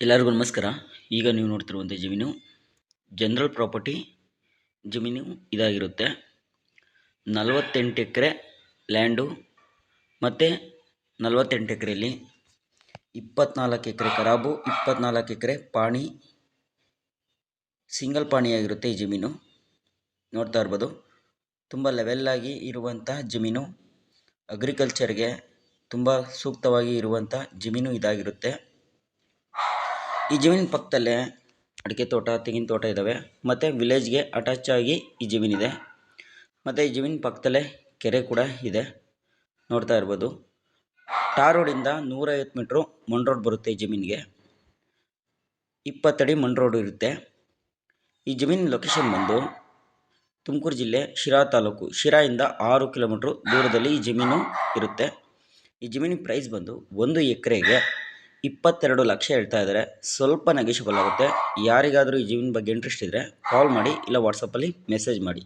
ಎಲ್ಲರಿಗೂ ನಮಸ್ಕಾರ. ಈಗ ನೀವು ನೋಡ್ತಿರುವಂಥ ಜಮೀನು. ಜನರಲ್ ಪ್ರಾಪರ್ಟಿ ಜಮೀನು ಇದಾಗಿರುತ್ತೆ. ನಲವತ್ತೆಂಟು ಎಕರೆ ಲ್ಯಾಂಡು ಮತ್ತು ನಲವತ್ತೆಂಟು ಎಕರೆಯಲ್ಲಿ ಇಪ್ಪತ್ನಾಲ್ಕು ಎಕರೆ ಕರಾಬು, ಇಪ್ಪತ್ನಾಲ್ಕು ಎಕರೆ ಪಾಣಿ ಸಿಂಗಲ್ ಪಾಣಿಯಾಗಿರುತ್ತೆ ಈ ಜಮೀನು. ನೋಡ್ತಾ ಇರ್ಬೋದು. ತುಂಬ ಲೆವೆಲ್ಲಾಗಿ ಇರುವಂಥ ಜಮೀನು. ಅಗ್ರಿಕಲ್ಚರ್ಗೆ ತುಂಬ ಸೂಕ್ತವಾಗಿ ಇರುವಂಥ ಜಮೀನು ಇದಾಗಿರುತ್ತೆ. ಈ ಜಮೀನಿನ ಪಕ್ಕದಲ್ಲೇ ಅಡಿಕೆ ತೋಟ, ತೆಂಗಿನ ತೋಟ ಇದ್ದಾವೆ ಮತ್ತು ವಿಲೇಜ್ಗೆ ಅಟ್ಯಾಚ್ ಆಗಿ ಈ ಜಮೀನಿದೆ ಮತ್ತು ಈ ಜಮೀನಿನ ಪಕ್ಕದಲ್ಲೇ ಕೆರೆ ಕೂಡ ಇದೆ. ನೋಡ್ತಾ ಇರ್ಬೋದು. ಟಾರ್ ರೋಡಿಂದ ನೂರೈವತ್ತು ಮೀಟ್ರು ಮಣ್ ರೋಡ್ ಬರುತ್ತೆ ಈ ಜಮೀನಿಗೆ ಇಪ್ಪತ್ತಡಿ ಮಣ್ ರೋಡ್ ಇರುತ್ತೆ. ಈ ಜಮೀನಿನ ಲೊಕೇಶನ್ ಬಂದು ತುಮಕೂರು ಜಿಲ್ಲೆ ಶಿರಾ ತಾಲೂಕು. ಶಿರಾಯಿಂದ ಆರು ಕಿಲೋಮೀಟ್ರು ದೂರದಲ್ಲಿ ಈ ಜಮೀನು ಇರುತ್ತೆ. ಈ ಜಮೀನಿನ ಪ್ರೈಸ್ ಬಂದು ಒಂದು ಎಕರೆಗೆ ಇಪ್ಪತ್ತೆರಡು ಲಕ್ಷ ಹೇಳ್ತಾ ಇದ್ದಾರೆ. ಸ್ವಲ್ಪ ನೆಗೆಷಿಬಲ್ ಆಗುತ್ತೆ. ಯಾರಿಗಾದರೂ ಈ ಜಮೀನಿನ ಬಗ್ಗೆ ಇಂಟ್ರೆಸ್ಟ್ ಇದ್ದರೆ ಕಾಲ್ ಮಾಡಿ ಇಲ್ಲ ವಾಟ್ಸಪ್ಪಲ್ಲಿ ಮೆಸೇಜ್ ಮಾಡಿ.